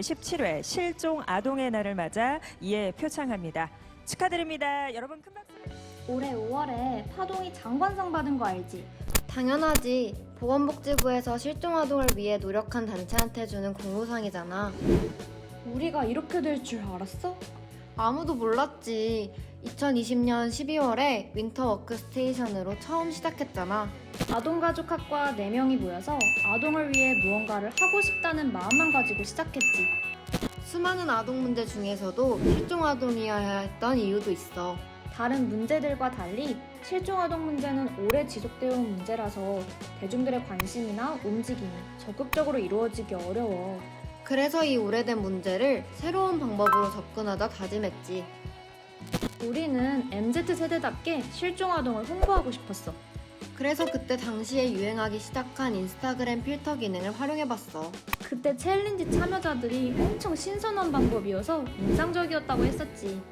제17회 실종 아동의 날을 맞아 이에 표창합니다. 축하드립니다. 여러분 큰 박수. 올해 5월에 파동이 장관상 받은 거 알지? 당연하지. 보건복지부에서 실종 아동을 위해 노력한 단체한테 주는 공로상이잖아. 우리가 이렇게 될 줄 알았어? 아무도 몰랐지. 2020년 12월에 윈터 워크스테이션으로 처음 시작했잖아. 아동가족학과 4명이 모여서 아동을 위해 무언가를 하고 싶다는 마음만 가지고 시작했지. 수많은 아동 문제 중에서도 실종 아동이어야 했던 이유도 있어. 다른 문제들과 달리 실종 아동 문제는 오래 지속되어 온 문제라서 대중들의 관심이나 움직임이 적극적으로 이루어지기 어려워. 그래서 이 오래된 문제를 새로운 방법으로 접근하자 다짐했지. 우리는 MZ세대답게 실종아동을 홍보하고 싶었어. 그래서 그때 당시에 유행하기 시작한 인스타그램 필터 기능을 활용해봤어. 그때 챌린지 참여자들이 엄청 신선한 방법이어서 인상적이었다고 했었지.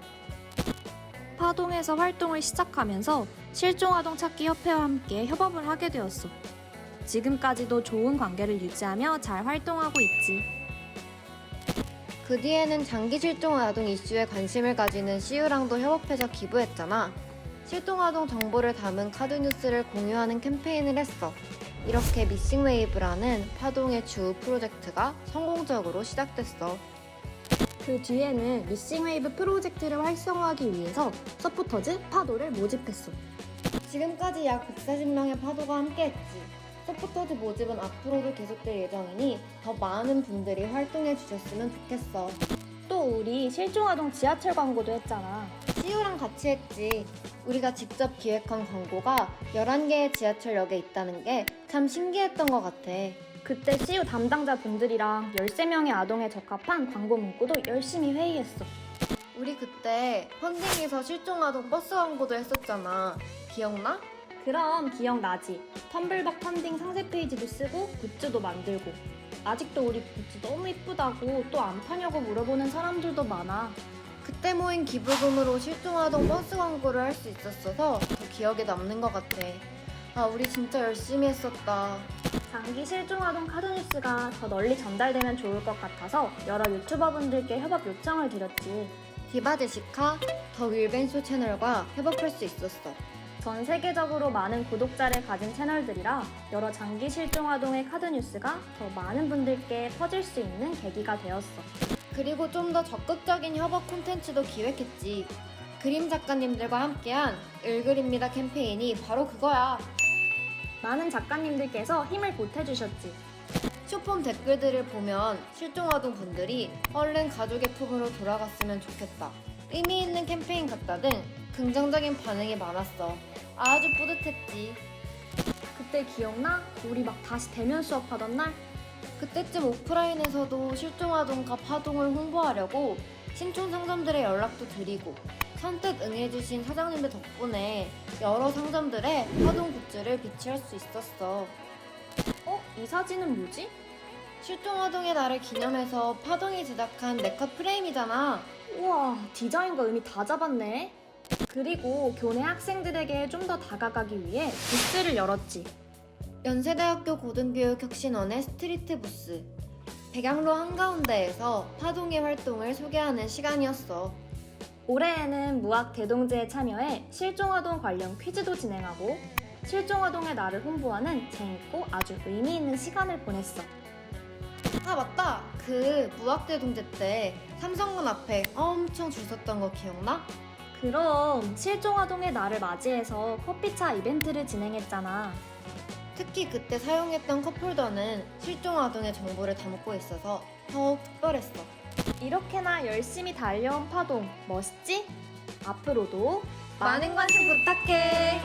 파동에서 활동을 시작하면서 실종아동 찾기 협회와 함께 협업을 하게 되었어. 지금까지도 좋은 관계를 유지하며 잘 활동하고 있지. 그 뒤에는 장기 실종 아동 이슈에 관심을 가지는 CU랑도 협업해서 기부했잖아. 실종 아동 정보를 담은 카드 뉴스를 공유하는 캠페인을 했어. 이렇게 미싱 웨이브라는 파동의 주 프로젝트가 성공적으로 시작됐어. 그 뒤에는 미싱웨이브 프로젝트를 활성화하기 위해서 서포터즈 파도를 모집했어. 지금까지 약 140명의 파도가 함께했지. 서포터즈 모집은 앞으로도 계속될 예정이니 더 많은 분들이 활동해 주셨으면 좋겠어. 또 우리 실종아동 지하철 광고도 했잖아. CU랑 같이 했지. 우리가 직접 기획한 광고가 11개의 지하철역에 있다는 게 참 신기했던 것 같아. 그때 CU 담당자 분들이랑 13명의 아동에 적합한 광고 문구도 열심히 회의했어. 우리 그때 펀딩에서 실종아동 버스 광고도 했었잖아. 기억나? 그럼 기억나지? 텀블벅 펀딩 상세 페이지도 쓰고 굿즈도 만들고 아직도 우리 굿즈 너무 이쁘다고 또 안 파냐고 물어보는 사람들도 많아. 그때 모인 기부금으로 실종아동 버스 광고를 할 수 있었어서 더 기억에 남는 것 같아. 아, 우리 진짜 열심히 했었다. 장기 실종아동 카드뉴스가 더 널리 전달되면 좋을 것 같아서 여러 유튜버분들께 협업 요청을 드렸지. 디바 제시카, 더 윌벤쇼 채널과 협업할 수 있었어. 전 세계적으로 많은 구독자를 가진 채널들이라 여러 장기 실종 아동의 카드 뉴스가 더 많은 분들께 퍼질 수 있는 계기가 되었어. 그리고 좀 더 적극적인 협업 콘텐츠도 기획했지. 그림 작가님들과 함께한 을그립니다 캠페인이 바로 그거야. 많은 작가님들께서 힘을 보태주셨지. 쇼폼 댓글들을 보면 실종아동 분들이 얼른 가족의 품으로 돌아갔으면 좋겠다. 의미 있는 캠페인 같다 등 긍정적인 반응이 많았어. 아주 뿌듯했지. 그때 기억나? 우리 막 다시 대면 수업하던 날? 그때쯤 오프라인에서도 실종아동과 파동을 홍보하려고 신촌 상점들의 연락도 드리고 선뜻 응해주신 사장님들 덕분에 여러 상점들에 파동 굿즈를 비치할 수 있었어. 어? 이 사진은 뭐지? 실종아동의 날을 기념해서 파동이 제작한 네컷 프레임이잖아. 우와, 디자인과 의미 다 잡았네. 그리고 교내 학생들에게 좀 더 다가가기 위해 부스를 열었지. 연세대학교 고등교육혁신원의 스트리트 부스. 백양로 한가운데에서 파동의 활동을 소개하는 시간이었어. 올해에는 무학 대동제에 참여해 실종아동 관련 퀴즈도 진행하고 실종아동의 날을 홍보하는 재밌고 아주 의미 있는 시간을 보냈어. 아 맞다. 그 무학대 동제 때 삼성문 앞에 엄청 줄 섰던 거 기억나? 그럼 실종아동의 날을 맞이해서 커피차 이벤트를 진행했잖아. 특히 그때 사용했던 컵홀더는 실종 아동의 정보를 담고 있어서 더욱 특별했어. 이렇게나 열심히 달려온 파동 멋있지? 앞으로도 많은 관심 부탁해.